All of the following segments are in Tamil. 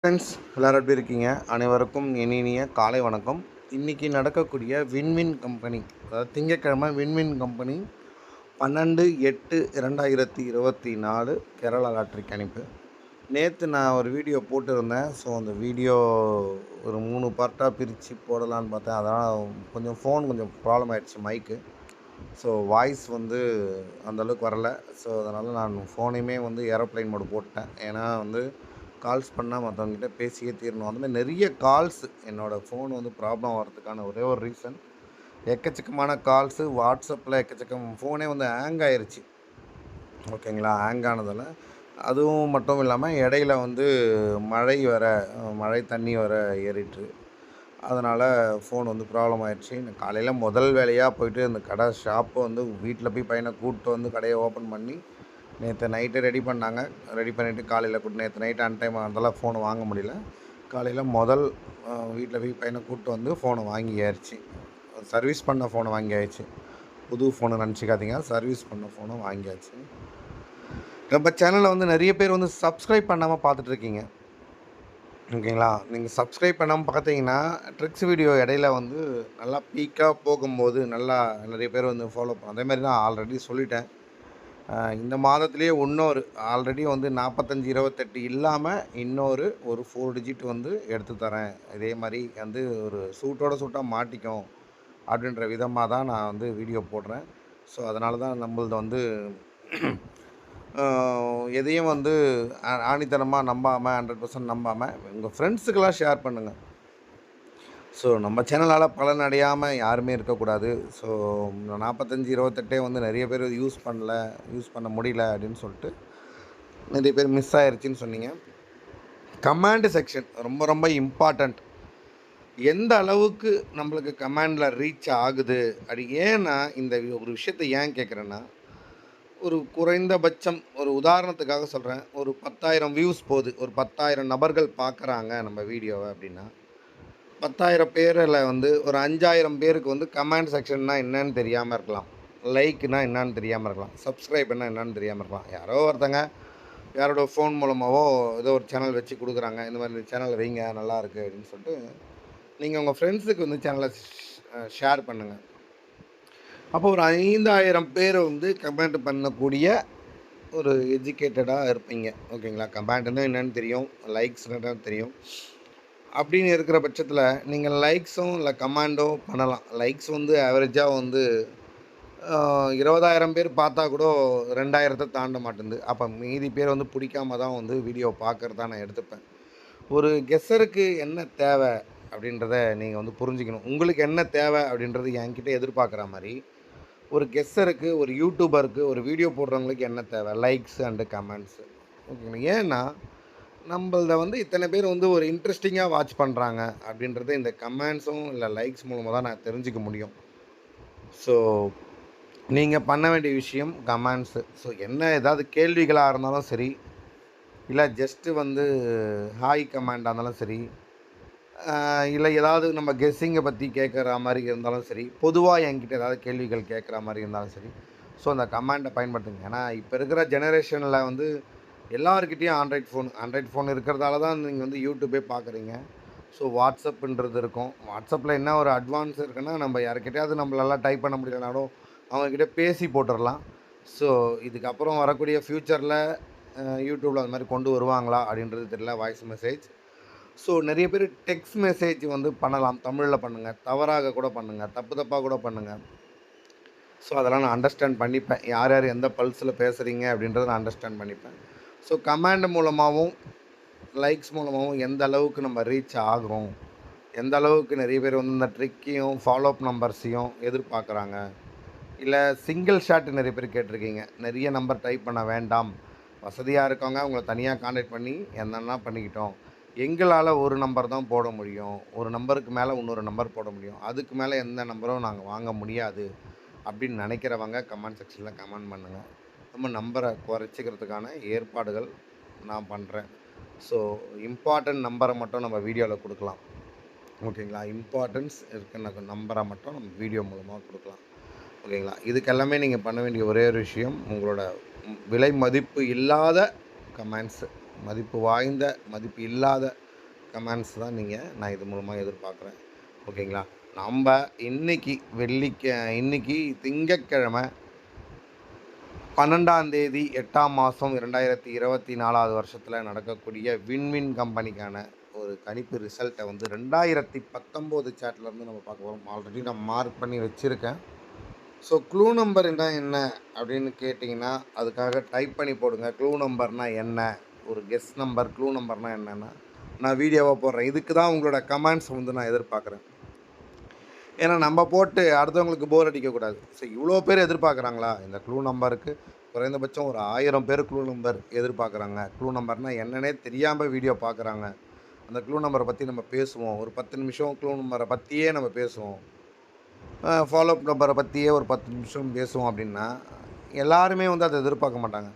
ஃப்ரெண்ட்ஸ் எல்லோரும் எப்படி இருக்கீங்க? அனைவருக்கும் இனிய காலை வணக்கம். இன்றைக்கி நடக்கக்கூடிய விண்மின் கம்பெனி அதாவது திங்கட்கிழமை வின்வின் கம்பெனி பன்னெண்டு எட்டு இரண்டாயிரத்தி இருபத்தி நாலு கேரளா லாட்ரி கணிப்பு. நேற்று நான் ஒரு வீடியோ போட்டிருந்தேன். ஸோ அந்த வீடியோ ஒரு மூணு பார்ட்டாக பிரித்து போடலான்னு பார்த்தேன். அதனால் கொஞ்சம் ஃபோன் கொஞ்சம் ப்ராப்ளம் ஆகிடுச்சு மைக்கு ஸோ வாய்ஸ் வந்து அந்தளவுக்கு வரலை. ஸோ அதனால் நான் ஃபோனையுமே வந்து ஏரோப்ளைன் மோடு போட்டேன் ஏன்னா வந்து கால்ஸ் பண்ணால் மற்றவங்ககிட்ட பேசியே தீரணும். அந்த மாதிரி நிறைய கால்ஸ் என்னோடய ஃபோன் வந்து ப்ராப்ளம் வர்றதுக்கான ஒரே ஒரு ரீசன் எக்கச்சக்கமான கால்ஸு வாட்ஸ்அப்பில் எக்கச்சக்கம் ஃபோனே வந்து ஹேங் ஆயிடுச்சு ஓகேங்களா ஹேங் ஆனதில் அதுவும் மட்டும் இல்லாமல் இடையில வந்து மழை வர மழை தண்ணி வர ஏறிட்டு. அதனால் ஃபோன் வந்து ப்ராப்ளம் ஆயிடுச்சு நான் காலையில் முதல் வேலையாக போயிட்டு அந்த கடை ஷாப்பை வந்து வீட்டில் போய் பையனை கூப்பிட்டு வந்து கடையை ஓப்பன் பண்ணி நேற்று நைட்டு ரெடி பண்ணாங்க. ரெடி பண்ணிவிட்டு காலையில் கூட்டு நேற்று நைட்டு அன் டைம் அதெல்லாம் ஃபோனை வாங்க முடியல. காலையில் முதல் வீட்டில் போய் பையனை கூப்பிட்டு வந்து ஃபோனை வாங்கி ஆயிடுச்சு சர்வீஸ் பண்ண ஃபோனை வாங்கி ஆயிடுச்சு புது ஃபோனை நினச்சிக்காதீங்க. சர்வீஸ் பண்ண ஃபோனை வாங்கியாச்சு. நம்ம சேனலில் வந்து நிறைய பேர் வந்து சப்ஸ்கிரைப் பண்ணாமல் பார்த்துட்ருக்கீங்க ஓகேங்களா நீங்கள் சப்ஸ்கிரைப் பண்ணாமல் பார்த்தீங்கன்னா ட்ரிக்ஸ் வீடியோ இடையில வந்து நல்லா பீக்காக போகும்போது நல்லா நிறைய பேர் வந்து ஃபாலோ பண்ண அதே மாதிரி நான் ஆல்ரெடி சொல்லிட்டேன். இந்த மாதத்துலேயே இன்னொரு ஆல்ரெடி வந்து நாற்பத்தஞ்சி இருபத்தெட்டு இல்லாமல் இன்னொரு ஒரு ஃபோர் டிஜிட் வந்து எடுத்து தரேன். இதே மாதிரி வந்து ஒரு சூட்டோட சூட்டாக மாட்டிக்கும் அப்படின்ற விதமாக தான் நான் வந்து வீடியோ போடுறேன். ஸோ அதனால தான் நம்மளது வந்து எதையும் வந்து ஆணித்தனமாக நம்பாமல் ஹண்ட்ரட் பர்சன்ட் நம்பாமல் உங்கள் ஃப்ரெண்ட்ஸுக்கெல்லாம் ஷேர் பண்ணுங்கள் ஸோ நம்ம சேனலால் பலன் அடையாமல் யாருமே இருக்கக்கூடாது. ஸோ நாற்பத்தஞ்சி இருபத்தெட்டே வந்து நிறைய பேர் யூஸ் பண்ணல யூஸ் பண்ண முடியல அப்படின்னு சொல்லிட்டு நிறைய பேர் மிஸ் ஆயிடுச்சின்னு சொன்னீங்க. கமாண்டு செக்ஷன் ரொம்ப ரொம்ப இம்பார்ட்டண்ட் எந்த அளவுக்கு நம்மளுக்கு கமாண்டில் ரீச் ஆகுது? அப்படி ஏன்னா இந்த ஒரு விஷயத்தை ஏன் கேட்குறேன்னா ஒரு குறைந்தபட்சம் ஒரு உதாரணத்துக்காக சொல்கிறேன் ஒரு பத்தாயிரம் வியூஸ் போகுது. ஒரு பத்தாயிரம் நபர்கள் பார்க்குறாங்க நம்ம வீடியோவை அப்படின்னா. பத்தாயிரம் பேரில் வந்து ஒரு அஞ்சாயிரம் பேருக்கு வந்து கமெண்ட் செக்ஷன்னா என்னன்னு தெரியாமல் இருக்கலாம். லைக்னா என்னன்னு தெரியாமல் இருக்கலாம். சப்ஸ்கிரைப்னா என்னன்னு தெரியாமல் இருக்கலாம். யாரோ ஒருத்தங்க யாரோட ஃபோன் மூலமாகவோ ஏதோ ஒரு சேனல் வச்சு கொடுக்குறாங்க. இந்த மாதிரி சேனல் வைங்க நல்லாயிருக்கு அப்படின்னு சொல்லிட்டு நீங்கள் உங்கள் ஃப்ரெண்ட்ஸுக்கு வந்து சேனலை ஷேர் பண்ணுங்கள் அப்போ ஒரு ஐந்தாயிரம் பேர் வந்து கமெண்ட் பண்ணக்கூடிய ஒரு எஜுகேட்டடாக இருப்பீங்க. ஓகேங்களா? கமெண்ட்னா என்னென்னு தெரியும். லைக்ஸ்னா தெரியும். அப்படின்னு இருக்கிற பட்சத்தில் நீங்கள் லைக்ஸும் இல்லை கமாண்டோ பண்ணலாம். லைக்ஸ் வந்து ஆவரேஜாக வந்து இருபதாயிரம் பேர் பார்த்தா கூட ரெண்டாயிரத்தை தாண்ட மாட்டேங்குது. அப்போ மீதி பேர் வந்து பிடிக்காம தான் வந்து வீடியோ பார்க்குறதா நான் எடுத்துப்பேன். ஒரு கெஸ்ஸருக்கு என்ன தேவை அப்படின்றத நீங்கள் வந்து புரிஞ்சுக்கணும். உங்களுக்கு என்ன தேவை அப்படின்றது என்கிட்ட எதிர்பார்க்குற மாதிரி ஒரு கெஸ்ஸருக்கு ஒரு யூடியூபருக்கு ஒரு வீடியோ போடுறவங்களுக்கு என்ன தேவை? லைக்ஸ் அண்டு கமெண்ட்ஸு ஓகேங்களா? ஏன்னா நம்மளத வந்து இத்தனை பேர் வந்து ஒரு இன்ட்ரெஸ்டிங்காக வாட்ச் பண்ணுறாங்க அப்படின்றத இந்த கமெண்ட்ஸும் இல்லை லைக்ஸ் மூலமாக தான் நான் தெரிஞ்சுக்க முடியும். ஸோ நீங்கள் பண்ண வேண்டிய விஷயம் கமெண்ட்ஸு ஸோ என்ன ஏதாவது கேள்விகளாக இருந்தாலும் சரி இல்லை ஜஸ்ட்டு வந்து ஹாய் கமெண்டாக இருந்தாலும் சரி இல்லை ஏதாவது நம்ம கெஸ்ஸிங்கை பற்றி கேட்குற மாதிரி இருந்தாலும் சரி பொதுவாக என்கிட்ட ஏதாவது கேள்விகள் கேட்குற மாதிரி இருந்தாலும் சரி ஸோ அந்த கமெண்டை பயன்படுத்துங்க. ஏன்னா இப்போ இருக்கிற ஜெனரேஷனில் வந்து எல்லாருக்கிட்டேயும் ஆண்ட்ராய்ட் ஃபோன் ஆண்ட்ராய்ட் ஃபோன் இருக்கிறதால தான் நீங்கள் வந்து யூடியூப்பே பார்க்குறீங்க ஸோ வாட்ஸ்அப்புன்றது இருக்கும். வாட்ஸ்அப்பில் என்ன ஒரு அட்வான்ஸ் இருக்குன்னா நம்ம யாருக்கிட்டையாவது நம்மளெல்லாம் டைப் பண்ண முடியலனாலும் அவங்கக்கிட்ட பேசி போட்டுடலாம் ஸோ இதுக்கப்புறம் வரக்கூடிய ஃப்யூச்சரில் யூடியூப்பில் அந்த மாதிரி கொண்டு வருவாங்களா அப்படின்றது தெரியல வாய்ஸ் மெசேஜ் ஸோ நிறைய பேர் டெக்ஸ்ட் மெசேஜ் வந்து பண்ணலாம். தமிழில் பண்ணுங்கள் தவறாக கூட பண்ணுங்கள் தப்பு தப்பாக கூட பண்ணுங்கள் ஸோ அதெல்லாம் நான் அண்டர்ஸ்டாண்ட் பண்ணிப்பேன். யார் யார் எந்த பல்ஸில் பேசுகிறீங்க அப்படின்றத நான் அண்டர்ஸ்டாண்ட் பண்ணிப்பேன். ஸோ கமாண்ட் மூலமாகவும் லைக்ஸ் மூலமாகவும் எந்த அளவுக்கு நம்ம ரீச் ஆகிறோம்? எந்த அளவுக்கு நிறைய பேர் வந்து இந்த ட்ரிக்கையும் ஃபாலோஅப் நம்பர்ஸையும் எதிர்பார்க்குறாங்க? இல்லை சிங்கிள் ஷாட் நிறைய பேர் கேட்டிருக்கீங்க. நிறைய நம்பர் டைப் பண்ண வேண்டாம். வசதியாக இருக்கவங்க அவங்கள தனியாக காண்டாக்ட் பண்ணி என்னென்னா பண்ணிக்கிட்டோம். எங்களால் ஒரு நம்பர் தான் போட முடியும். ஒரு நம்பருக்கு மேலே இன்னொரு நம்பர் போட முடியும். அதுக்கு மேலே எந்த நம்பரும் நாங்கள் வாங்க முடியாது. அப்படின்னு நினைக்கிறவங்க கமெண்ட் செக்ஷனில் கமெண்ட் பண்ணுங்கள் நம்ம நம்பரை குறைச்சிக்கிறதுக்கான ஏற்பாடுகள் நான் பண்ணுறேன் ஸோ இம்பார்ட்டண்ட் நம்பரை மட்டும் நம்ம வீடியோவில் கொடுக்கலாம். ஓகேங்களா? இம்பார்ட்டன்ஸ் இருக்கிற நம்பரை மட்டும் நம்ம வீடியோ மூலமாக கொடுக்கலாம். ஓகேங்களா? இதுக்கெல்லாமே நீங்கள் பண்ண வேண்டிய ஒரே ஒரு விஷயம் உங்களோட விலை மதிப்பு இல்லாத கமெண்ட்ஸு மதிப்பு வாய்ந்த மதிப்பு இல்லாத கமெண்ட்ஸ் தான் நீங்கள் நான் இது மூலமாக எதிர்பார்க்குறேன். ஓகேங்களா? நம்ம இன்றைக்கி வெள்ளிக்க இன்னைக்கு திங்கட்கிழமை பன்னெண்டாம் தேதி எட்டாம் மாதம் இரண்டாயிரத்தி இருபத்தி நாலாவது வருஷத்தில் நடக்கக்கூடிய விண்மின் கம்பெனிக்கான ஒரு கணிப்பு ரிசல்ட்டை வந்து ரெண்டாயிரத்தி பத்தொம்போது சேட்லேருந்து நம்ம பார்க்க போகிறோம் ஆல்ரெடி நான் மார்க் பண்ணி வச்சுருக்கேன். ஸோ க்ளூ நம்பர் என்ன என்ன அப்படின்னு கேட்டிங்கன்னா அதுக்காக டைப் பண்ணி போடுங்க. க்ளூ நம்பர்னால் என்ன? ஒரு கெஸ் நம்பர் க்ளூ நம்பர்னால் என்னென்னா நான் வீடியோவாக போடுறேன். இதுக்கு தான் உங்களோட கமெண்ட்ஸ் வந்து நான் எதிர்பார்க்குறேன். ஏன்னா நம்ம போட்டு அடுத்தவங்களுக்கு போர் அடிக்கக்கூடாது ஸோ இவ்வளோ பேர் எதிர்பார்க்குறாங்களா? இந்த க்ளூ நம்பருக்கு குறைந்தபட்சம் ஒரு ஆயிரம் பேர் க்ளூ நம்பர் எதிர்பார்க்குறாங்க. க்ளூ நம்பர்னால் என்னன்னே தெரியாமல் வீடியோ பார்க்குறாங்க அந்த க்ளூ நம்பரை பற்றி நம்ம பேசுவோம். ஒரு பத்து நிமிஷம் க்ளூ நம்பரை பற்றியே நம்ம பேசுவோம். ஃபாலோ அப் நம்பரை பற்றியே ஒரு பத்து நிமிஷம் பேசுவோம் அப்படின்னா எல்லாருமே வந்து அதை எதிர்பார்க்க மாட்டாங்க.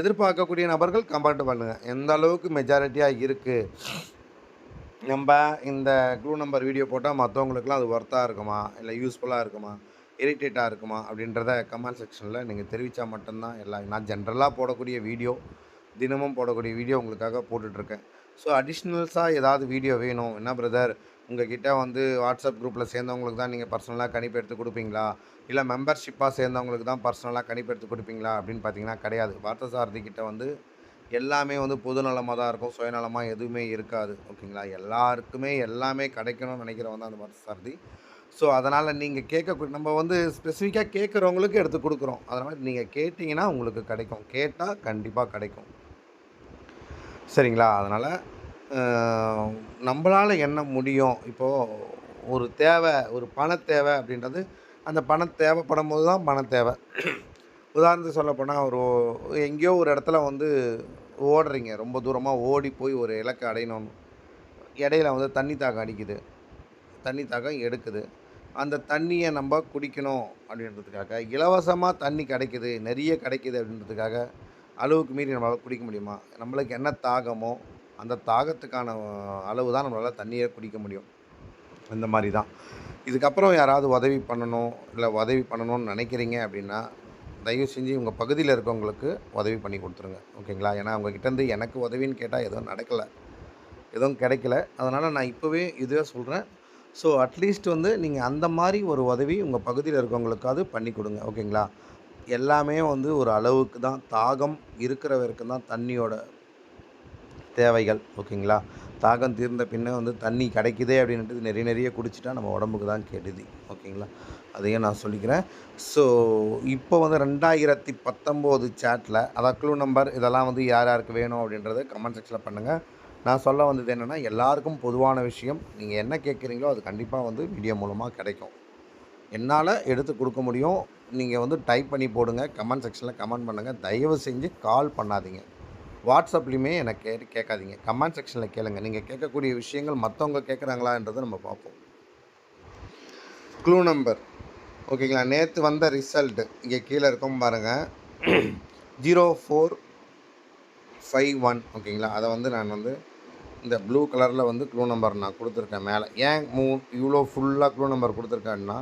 எதிர்பார்க்கக்கூடிய நபர்கள் கம்பேர்ட் பண்ணுங்கள் எந்த அளவுக்கு மெஜாரிட்டியாக இருக்குது நம்ம இந்த க்ளூ நம்பர் வீடியோ போட்டால் மற்றவங்களுக்குலாம் அது ஒர்த்தாக இருக்குமா? இல்லை யூஸ்ஃபுல்லாக இருக்குமா? இரிட்டேட்டாக இருக்குமா? அப்படின்றத கமெண்ட் செக்ஷனில் நீங்கள் தெரிவித்தா மட்டும்தான் எல்லாம் நான் ஜென்ரலாக போடக்கூடிய வீடியோ தினமும் போடக்கூடிய வீடியோ உங்களுக்காக போட்டுட்ருக்கேன். ஸோ அடிஷ்னல்ஸாக ஏதாவது வீடியோ வேணும். என்ன பிரதர் உங்கள் கிட்டே வந்து வாட்ஸ்அப் குரூப்பில் சேர்ந்தவங்களுக்கு தான் நீங்கள் பர்சனலாக கணிப்பு எடுத்து கொடுப்பீங்களா? இல்லை மெம்பர்ஷிப்பாக சேர்ந்தவங்களுக்கு தான் பர்சனலாக கணிப்பு எடுத்து கொடுப்பீங்களா? அப்படின்னு பார்த்தீங்கன்னா கிடையாது. பார்த்தசாரதி கிட்டே வந்து எல்லாமே வந்து பொதுநலமாக தான் இருக்கும். சுயநலமாக எதுவுமே இருக்காது. ஓகேங்களா? எல்லாருக்குமே எல்லாமே கிடைக்கணும்னு நினைக்கிறவங்க தான் அந்த பார்த்தசாரதி ஸோ அதனால் நீங்கள் கேட்க நம்ம வந்து ஸ்பெசிஃபிக்காக கேட்குறவங்களுக்கு எடுத்து கொடுக்குறோம். அதனால் நீங்கள் கேட்டிங்கன்னா உங்களுக்கு கிடைக்கும். கேட்டால் கண்டிப்பாக கிடைக்கும். சரிங்களா? அதனால் நம்மளால் என்ன முடியும்? இப்போது ஒரு தேவை ஒரு பண தேவை அப்படின்றது அந்த பணம் தேவைப்படும் போது தான் பணம் தேவை. உதாரணத்துக்கு சொல்லப்போனால் ஒரு எங்கேயோ ஒரு இடத்துல வந்து ஓடுறீங்க. ரொம்ப தூரமாக ஓடி போய் ஒரு இலக்கை அடையணும். இடையில வந்து தண்ணி தாகம் அடிக்குது. தண்ணி தாகம் எடுக்குது. அந்த தண்ணியை நம்ம குடிக்கணும் அப்படின்றதுக்காக இலவசமாக தண்ணி கிடைக்குது நிறைய கிடைக்குது அப்படின்றதுக்காக அளவுக்கு மீறி நம்மளால் குடிக்க முடியுமா? நம்மளுக்கு என்ன தாகமோ அந்த தாகத்துக்கான அளவு தான் நம்மளால் தண்ணியை குடிக்க முடியும். இந்த மாதிரி தான். இதுக்கப்புறம் யாராவது உதவி பண்ணணும் இல்லை உதவி பண்ணணும்னு நினைக்கிறீங்க அப்படின்னா தயவு செஞ்சு உங்கள் பகுதியில் இருக்கவங்களுக்கு உதவி பண்ணி கொடுத்துருங்க. ஓகேங்களா? ஏன்னா அவங்கக்கிட்டேருந்து எனக்கு உதவின்னு கேட்டால் எதுவும் நடக்கலை. எதுவும் கிடைக்கல. அதனால் நான் இப்போவே இதுவே சொல்கிறேன் ஸோ அட்லீஸ்ட் வந்து நீங்கள் அந்த மாதிரி ஒரு உதவி உங்கள் பகுதியில் இருக்கவங்களுக்காவது பண்ணி கொடுங்க. ஓகேங்களா? எல்லாமே வந்து ஒரு அளவுக்கு தான். தாகம் இருக்கிற வரைக்கும் தான் தண்ணியோட தேவைகள். ஓகேங்களா? தாகம் தீர்ந்த பின்னே வந்து தண்ணி கிடைக்குதே அப்படின்ட்டு நிறைய நிறைய குடிச்சிட்டா நம்ம உடம்புக்கு தான் கெடுதி. ஓகேங்களா? அதையும் நான் சொல்லிக்கிறேன். ஸோ இப்போ வந்து ரெண்டாயிரத்தி பத்தொம்போது சேட்டில் அதான் க்ளூ நம்பர் இதெல்லாம் வந்து யார் யாருக்கு வேணும் அப்படின்றத கமெண்ட் செக்ஷனில் பண்ணுங்கள் நான் சொல்ல வந்தது என்னென்னா எல்லாருக்கும் பொதுவான விஷயம் நீங்கள் என்ன கேட்குறீங்களோ அது கண்டிப்பாக வந்து வீடியோ மூலமாக கிடைக்கும். என்னால் எடுத்து கொடுக்க முடியும். நீங்கள் வந்து டைப் பண்ணி போடுங்க கமெண்ட் செக்ஷனில் கமெண்ட் பண்ணுங்கள் தயவு செஞ்சு கால் பண்ணாதீங்க. வாட்ஸ்அப்லேயுமே எனக்கு கேட்டு கேட்காதீங்க. கமெண்ட் செக்ஷனில் கேளுங்க. நீங்கள் கேட்கக்கூடிய விஷயங்கள் மற்றவங்க கேட்குறாங்களான்றதை நம்ம பார்ப்போம். க்ளூ நம்பர் ஓகேங்களா நேற்று வந்த ரிசல்ட்டு இங்கே கீழே இருக்கும் பாருங்கள் ஜீரோ ஃபோர் ஃபைவ் ஒன் ஓகேங்களா? அதை வந்து நான் வந்து இந்த ப்ளூ கலரில் வந்து க்ளூ நம்பர் நான் கொடுத்துருக்கேன் மேலே. ஏன் மூ இவ்வளோ ஃபுல்லாக க்ளூ நம்பர் கொடுத்துருக்கேன்னா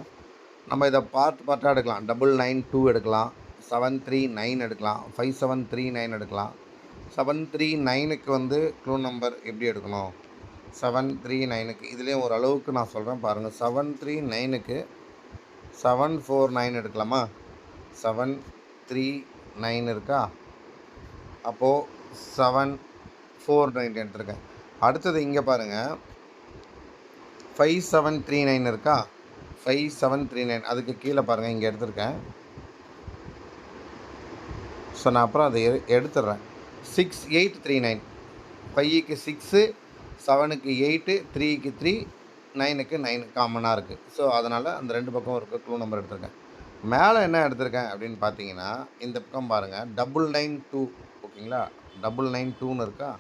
நம்ம இதை பார்ட் பார்ட்டாக எடுக்கலாம். டபுள் நைன் டூ எடுக்கலாம். செவன் த்ரீ நைன் எடுக்கலாம். ஃபைவ் செவன் த்ரீ நைன் எடுக்கலாம். செவன் த்ரீ நைனுக்கு வந்து க்ளூ நம்பர் எப்படி எடுக்கணும்? செவன் த்ரீ நைனுக்கு இதுலேயும் ஓரளவுக்கு நான் சொல்கிறேன் பாருங்கள் செவன் த்ரீ நைனுக்கு செவன் ஃபோர் நைன் எடுக்கலாமா? செவன் த்ரீ நைன் இருக்கா? அப்போது செவன் ஃபோர் நைன் எடுத்திருக்கேன். அடுத்தது இங்கே பாருங்கள் ஃபைவ் செவன் த்ரீ நைன் இருக்கா? ஃபைவ் செவன் த்ரீ நைன் அதுக்கு கீழே பாருங்கள் இங்கே எடுத்திருக்கேன். ஸோ நான் அப்புறம் அதை எடு எடுத்துடுறேன் சிக்ஸ் எயிட் த்ரீ நைன் ஃபைவுக்கு சிக்ஸு செவனுக்கு எயிட்டு த்ரீக்கு த்ரீ நைனுக்கு நைன் காமனாக இருக்குது ஸோ அதனால் அந்த ரெண்டு பக்கம் இருக்க க்ளூ நம்பர் எடுத்திருக்கேன். மேலே என்ன எடுத்திருக்கேன் அப்படின்னு பார்த்தீங்கன்னா இந்த பக்கம் பாருங்கள் டபுள் நைன் டூ ஓகேங்களா டபுள் நைன் டூன்னு இருக்கா?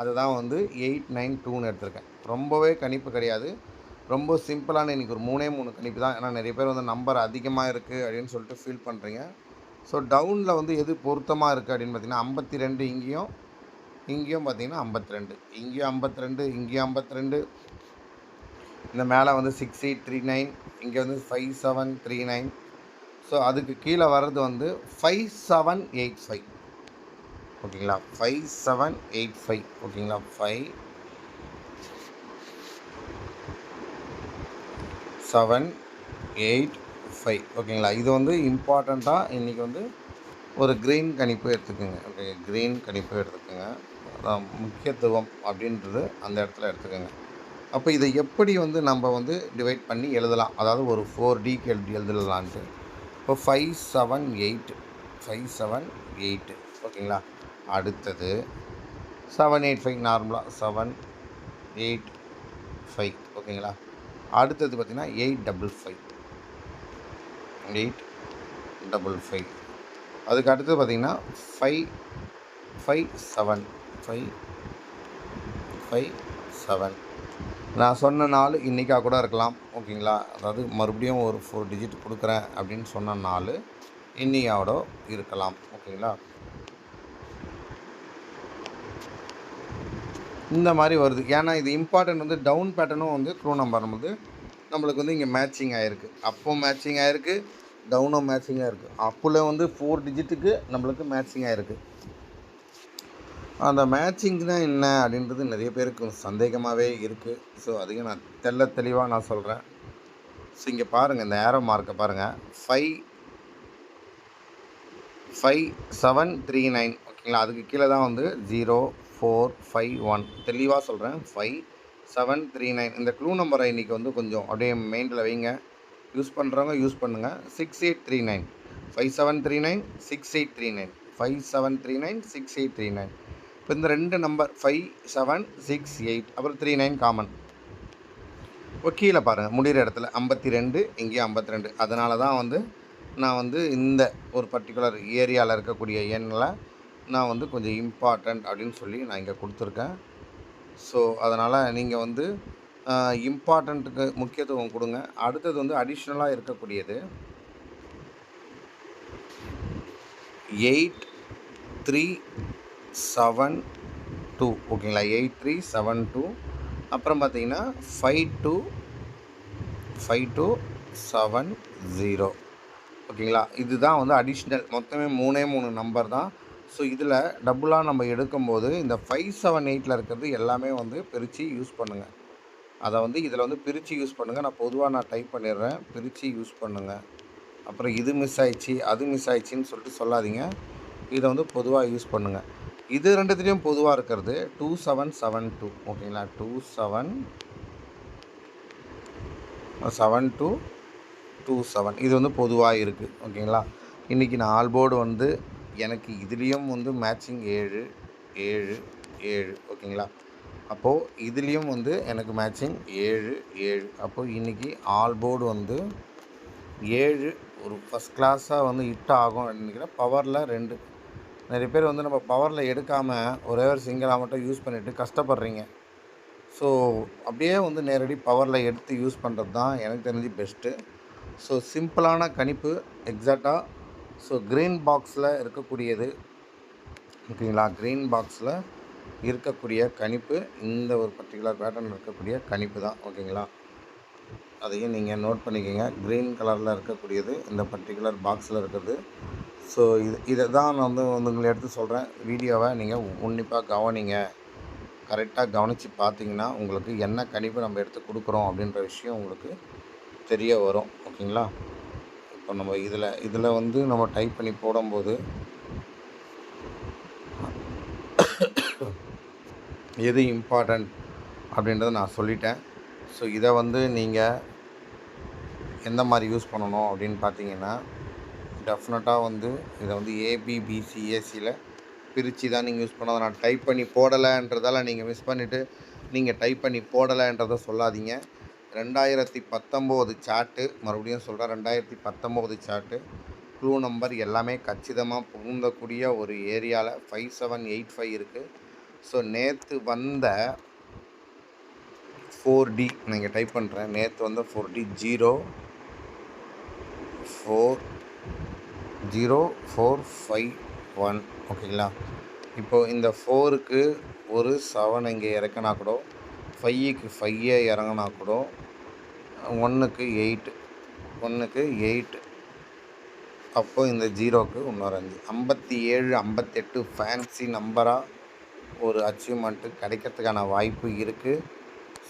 அதுதான் வந்து எயிட் நைன் டூன்னு எடுத்திருக்கேன். ரொம்பவே கணிப்பு கிடையாது. ரொம்ப சிம்பிளான இன்றைக்கி ஒரு மூணே மூணு கணிப்பு தான். ஏன்னா நிறைய பேர் வந்து நம்பர் அதிகமாக இருக்குது அப்படின்னு சொல்லிட்டு ஃபீல் பண்ணுறீங்க ஸோ டவுனில் வந்து எது பொருத்தமாக இருக்குது அப்படின்னு பார்த்தீங்கன்னா ஐம்பத்தி ரெண்டு இங்கேயும் இங்கேயும் பார்த்தீங்கன்னா ஐம்பத்தி ரெண்டு. இங்கேயும் ஐம்பத்தி ரெண்டு இங்கேயும் ஐம்பத்தி ரெண்டு. இந்த மேலே வந்து சிக்ஸ் எயிட் த்ரீ நைன் இங்கே வந்து five seven three nine so அதுக்கு கீழே வர்றது வந்து ஃபைவ் செவன் எயிட் ஃபைவ் ஓகேங்களா? ஃபைவ் செவன் எயிட் ஃபைவ் ஓகேங்களா? ஃபைவ் செவன் எயிட் ஃபைவ் ஓகேங்களா? இது வந்து இம்பார்ட்டண்ட்டாக இன்றைக்கி வந்து ஒரு க்ரீன் கணிப்பு எடுத்துக்கோங்க. ஓகே க்ரீன் கணிப்பு எடுத்துக்கோங்க. அதான் முக்கியத்துவம் அப்படின்றது அந்த இடத்துல எடுத்துக்கோங்க. அப்போ இதை எப்படி வந்து நம்ம வந்து டிவைட் பண்ணி எழுதலாம்? அதாவது ஒரு ஃபோர் டிக்கு எழுதி எழுதலான்ட்டு. இப்போ five seven eight five seven eight ஓகேங்களா? அடுத்தது செவன் எயிட் ஃபைவ் நார்மலாக செவன் எயிட் ஃபைவ் ஓகேங்களா? அடுத்தது பார்த்திங்கன்னா eight double five eight double five அதுக்கு அடுத்தது பார்த்திங்கன்னா five five seven five five seven நான் சொன்ன நாள் இன்றைக்கா கூட இருக்கலாம் ஓகேங்களா? அதாவது மறுபடியும் ஒரு ஃபோர் டிஜிட் கொடுக்குறேன் அப்படின்னு சொன்ன நாள் இன்னையோட இருக்கலாம் ஓகேங்களா? இந்த மாதிரி வருது. ஏன்னா இது இம்பார்ட்டன்ட் வந்து டவுன் பேட்டர்னும் வந்து க்ரூ நம்பர் வந்து நம்மளுக்கு வந்து இங்கே மேட்சிங் ஆகிருக்கு அப்போ மேட்சிங் ஆகிருக்கு டவுனும் மேட்சிங் ஆகிருக்கு அப்பில் வந்து ஃபோர் டிஜிட்டுக்கு நம்மளுக்கு மேட்சிங் ஆகிருக்கு அந்த மேட்சிங்னா என்ன அப்படின்றது நிறைய பேருக்கு சந்தேகமாகவே இருக்குது ஸோ அதையும் நான் தெள்ள தெளிவாக நான் சொல்கிறேன் ஸோ இங்கே பாருங்கள் இந்த ஏரோ மார்க்கை பாருங்கள் five five seven three nine ஓகேங்களா அதுக்கு கீழே தான் வந்து ஜீரோ ஃபோர் ஃபைவ் ஒன் தெளிவாக சொல்கிறேன் ஃபைவ் செவன் த்ரீ நைன் இந்த க்ளூ நம்பரை இன்றைக்கி வந்து கொஞ்சம் அப்படியே மெயினில் வைங்க. யூஸ் பண்ணுறவங்க யூஸ் பண்ணுங்கள் six eight three nine five seven three nine six eight three nine five seven three nine six eight three nine இப்போ இந்த ரெண்டு number five seven six eight அப்புறம் த்ரீ நைன் காமன் இப்போ கீழே பாருங்கள் முடிகிற இடத்துல ஐம்பத்தி ரெண்டு இங்கேயும் ஐம்பத்தி ரெண்டு. அதனால தான் வந்து நான் வந்து இந்த ஒரு பர்டிகுலர் ஏரியாவில் இருக்கக்கூடிய எண்ணில் நான் வந்து கொஞ்சம் இம்பார்ட்டண்ட் அப்படின்னு சொல்லி நான் இங்கே கொடுத்துருக்கேன். ஸோ அதனால் நீங்கள் வந்து இம்பார்ட்டண்ட்டுக்கு முக்கியத்துவம் கொடுங்க. அடுத்தது வந்து அடிஷ்னலாக இருக்கக்கூடியது எயிட் த்ரீ செவன் டூ ஓகேங்களா எயிட் த்ரீ செவன் டூ அப்புறம் பார்த்தீங்கன்னா five two five two seven zero ஓகேங்களா? இதுதான் வந்து அடிஷ்னல் மொத்தமே மூணே மூணு நம்பர் தான். ஸோ இதில் டபுளாக நம்ம எடுக்கும்போது இந்த ஃபைவ் செவன் எயிட்டில் இருக்கிறது எல்லாமே வந்து பிரித்து யூஸ் பண்ணுங்கள் அதை வந்து இதில் வந்து பிரித்து யூஸ் பண்ணுங்கள் நான் பொதுவாக நான் டைப் பண்ணிடுறேன். பிரித்து யூஸ் பண்ணுங்கள் அப்புறம் இது மிஸ் ஆயிடுச்சு அது மிஸ் ஆயிடுச்சின்னு சொல்லிட்டு சொல்லாதீங்க. இதை வந்து பொதுவாக யூஸ் பண்ணுங்கள் இது ரெண்டுத்துலேயும் பொதுவாக இருக்கிறது. டூ செவன் செவன் டூ ஓகேங்களா two seven seven two two seven இது வந்து பொதுவாக இருக்குது ஓகேங்களா இன்றைக்கி நான் ஆல்போர்டு வந்து எனக்கு இதுலேயும் வந்து மேட்சிங் ஏழு ஏழு ஏழு. ஓகேங்களா அப்போது இதுலேயும் வந்து எனக்கு மேட்சிங் ஏழு ஏழு. அப்போது இன்றைக்கி ஆல்போர்டு வந்து ஏழு ஒரு ஃபஸ்ட் கிளாஸாக வந்து ஹிட் ஆகும் நினைக்கிறேன். பவரில் ரெண்டு. நிறைய பேர் வந்து நம்ம பவரில் எடுக்காமல் ஒரே ஒரு சிங்கிளாக மட்டும் யூஸ் பண்ணிவிட்டு கஷ்டப்படுறீங்க. ஸோ அப்படியே வந்து நேரடி பவரில் எடுத்து யூஸ் பண்ணுறது தான் எனக்கு தெரிஞ்சு பெஸ்ட்டு ஸோ சிம்பிளான கணிப்பு எக்ஸாக்டாக ஸோ க்ரீன் பாக்ஸில் இருக்கக்கூடியது. ஓகேங்களா? க்ரீன் பாக்ஸில் இருக்கக்கூடிய கணிப்பு இந்த ஒரு பர்டிகுலர் பேட்டர்ன் இருக்கக்கூடிய கணிப்பு தான் ஓகேங்களா? அதையும் நீங்கள் நோட் பண்ணிக்கோங்க. க்ரீன் கலரில் இருக்கக்கூடியது இந்த பர்டிகுலர் பாக்ஸில் இருக்கிறது. ஸோ இது இதை தான் நான் வந்து வந்து உங்களை எடுத்து சொல்கிறேன் வீடியோவை நீங்கள் உன்னிப்பாக கவனிங்க. கரெக்டாக கவனித்து பார்த்தீங்கன்னா உங்களுக்கு என்ன கணிப்பு நம்ம எடுத்து கொடுக்குறோம் அப்படின்ற விஷயம் உங்களுக்கு தெரிய வரும். ஓகேங்களா? இப்போ நம்ம இதில் இதில் வந்து நம்ம டைப் பண்ணி போடும்போது எது இம்பார்ட்டண்ட் அப்படின்றத நான் சொல்லிட்டேன். ஸோ இதை வந்து நீங்கள் எந்த மாதிரி யூஸ் பண்ணணும் அப்படின்னு பார்த்தீங்கன்னா டெஃபினட்டாக வந்து இதை வந்து ஏபிபிசி ஏசியில் பிரித்து தான் நீங்கள் யூஸ் பண்ணாத நான் டைப் பண்ணி போடலைன்றதால நீங்கள் மிஸ் பண்ணிவிட்டு நீங்கள் டைப் பண்ணி போடலைன்றதை சொல்லாதீங்க. ரெண்டாயிரத்தி பத்தொம்போது சார்ட்டு மறுபடியும் சொல்கிறேன் ரெண்டாயிரத்தி பத்தொம்போது சார்ட்டு க்ளூ நம்பர் எல்லாமே கச்சிதமாக புகுந்தக்கூடிய ஒரு ஏரியாவில் ஃபைவ் செவன் எயிட் ஃபைவ் இருக்குது ஸோ நேற்று வந்த ஃபோர் டி நீங்கள் டைப் பண்ணுறேன் நேற்று வந்த four D zero four zero four five one ஓகேங்களா? இப்போது இந்த ஃபோருக்கு ஒரு செவன் இங்கே இறக்கினா கூட ஃபையுக்கு ஃபையே இறங்கினா கூட ஒன்றுக்கு எயிட் ஒன்றுக்கு எயிட் அப்போது இந்த ஜீரோக்கு இன்னொரு அஞ்சு. ஐம்பத்தி ஏழு ஐம்பத்தெட்டு ஃபேன்சி நம்பராக ஒரு அச்சீவ்மெண்ட்டு கிடைக்கிறதுக்கான வாய்ப்பு இருக்குது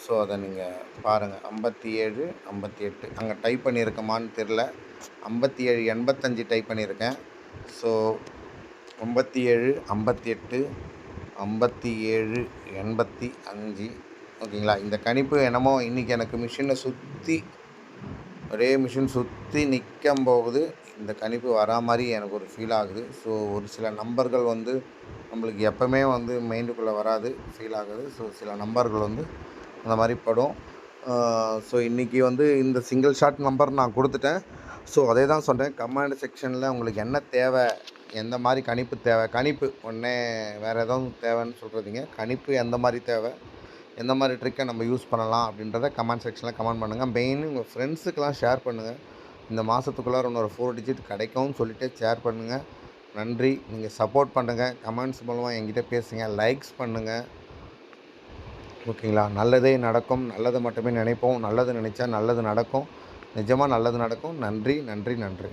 ஸோ அதை நீங்கள் பாருங்கள் ஐம்பத்தி ஏழு ஐம்பத்தி எட்டு அங்கே டைப் பண்ணியிருக்கமான்னு தெரில. ஐம்பத்தி ஏழு எண்பத்தஞ்சு டைப் பண்ணியிருக்கேன். ஸோ ஐம்பத்தி ஏழு ஐம்பத்தி எட்டு ஐம்பத்தி ஏழு எண்பத்தி அஞ்சு ஓகேங்களா? இந்த கணிப்பு என்னமோ இன்றைக்கி எனக்கு மிஷினை சுற்றி ஒரே மிஷின் சுற்றி நிற்கும் போகுது இந்த கணிப்பு வரா மாதிரி எனக்கு ஒரு ஃபீல் ஆகுது. ஸோ ஒரு சில நம்பர்கள் வந்து நம்மளுக்கு எப்போவுமே வந்து மைண்டுக்குள்ளே வராது ஃபீல் ஆகுது. ஸோ சில நம்பர்கள் வந்து அந்த மாதிரி படும். ஸோ இன்றைக்கி வந்து இந்த சிங்கிள் ஷாட் நம்பர் நான் கொடுத்துட்டேன். ஸோ அதே தான் சொன்னேன். கமெண்ட் செக்ஷனில் உங்களுக்கு என்ன தேவை எந்த மாதிரி கணிப்பு தேவை? கணிப்பு ஒன்றே வேறு எதுவும் தேவைன்னு சொல்கிறதிங்க கணிப்பு எந்த மாதிரி தேவை? எந்த மாதிரி ட்ரிக்கை நம்ம யூஸ் பண்ணலாம் அப்படின்றத கமெண்ட் செக்ஷனில் கமெண்ட் பண்ணுங்கள் மெயின் உங்கள் ஃப்ரெண்ட்ஸுக்கெலாம் ஷேர் பண்ணுங்கள் இந்த மாதத்துக்குள்ளார இன்னொரு ஃபோர் டிஜிட் கிடைக்கும்னு சொல்லிவிட்டு ஷேர் பண்ணுங்கள் நன்றி. நீங்கள் சப்போர்ட் பண்ணுங்கள் கமெண்ட்ஸ் மூலமாக என்கிட்ட பேசுங்க. லைக்ஸ் பண்ணுங்கள் ஓகேங்களா? நல்லதே நடக்கும். நல்லது மட்டுமே நினைப்போம். நல்லது நினச்சா நல்லது நடக்கும். நிஜமாக நல்லது நடக்கும். நன்றி நன்றி நன்றி.